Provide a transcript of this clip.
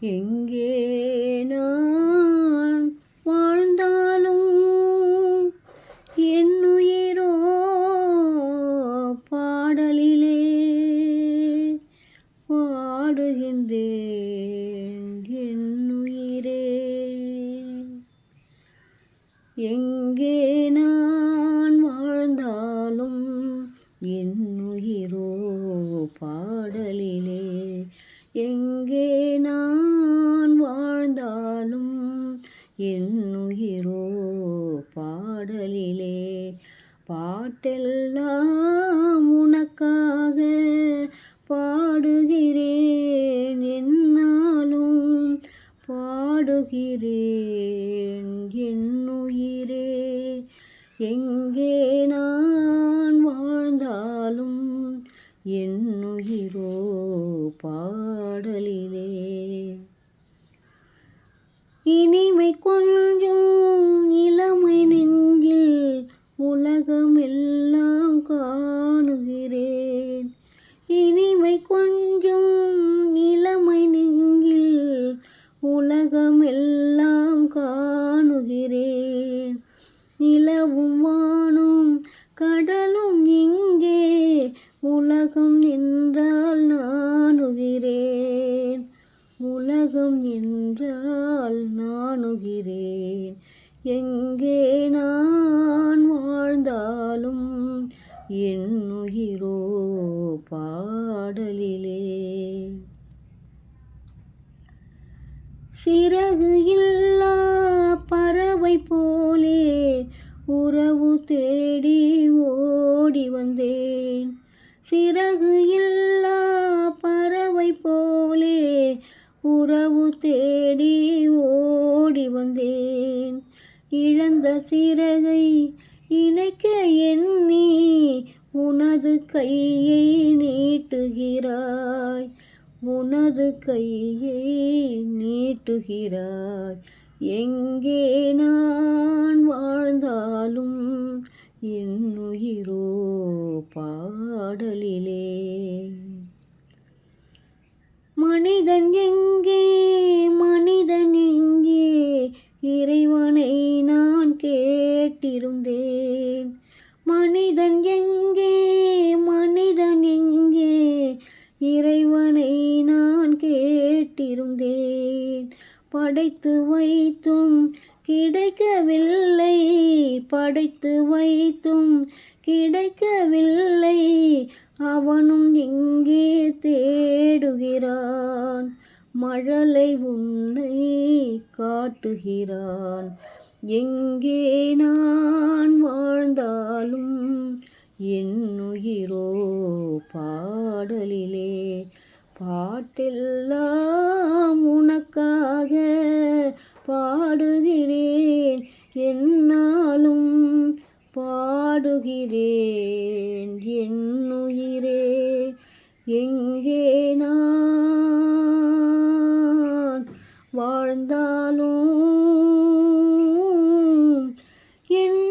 எங்கே நான் வாழ்ந்தாலும் என்னுயிரோ பாடலிலே பாடுகின்றேன் என்னுயிரே எங்கே நான் வாழ்ந்தாலும் என்னுயிரோ பாடலிலே எங்கே நான் வாழ்ந்தாலும் என்னுயிரோ பாடலிலே. பாட்டெல்லாம் உனக்காக பாடுகிறேன் என்னாலும் பாடுகிறேன் என்னுயிரே எங்கே என்னுயிரோ பாடலிலே. இனிமை கொஞ்சம் இளமை நெஞ்சில் உலகமெல்லாம் காணுகிறேன். இனிமை கொஞ்சம் இளமை நெஞ்சில் உலகமெல்லாம் காணுகிறேன். நிலவும் உலகம் என்றால் நான் உகிறேன் உலகம் என்றால் நான் உகிறேன் எங்கே நான் வாழ்ந்தாலும் என்னுயிரோ பாடலிலே. சிறகு இல்லா பறவை போலே உறவு தேடி ஓடி வந்தேன். சிறகு இல்லா பறவை போலே உறவு தேடி ஓடி வந்தேன். இழந்த சிறகை இணைக்க எண்ணி உனது கையை நீட்டுகிறாய். உனது கையை நீட்டுகிறாய். எங்கே நான் வாழ்ந்தாலும் என்னுயிரோ பாடலிலே. மனிதன் எங்கே? மனிதன் எங்கே? இறைவனை நான் கேட்டிருந்தேன். மனிதன் எங்கே? மனிதன் எங்கே? இறைவனை நான் கேட்டிருந்தேன். படைத்து வைத்தும் கிடைக்கவில்லை. படைத்து வைத்தும் கிடைக்கவில்லை. அவனும் எங்கே தேடுகிறான்? மழலை உன்னை காட்டுகிறான். எங்கே நான் வாழ்ந்தாலும் என்னுயிரோ பாடலிலே. பாட்டெல்லாம் உனக்காக பாடுகிறேன். என் எங்கே நான் வாழ்ந்தாலும் என்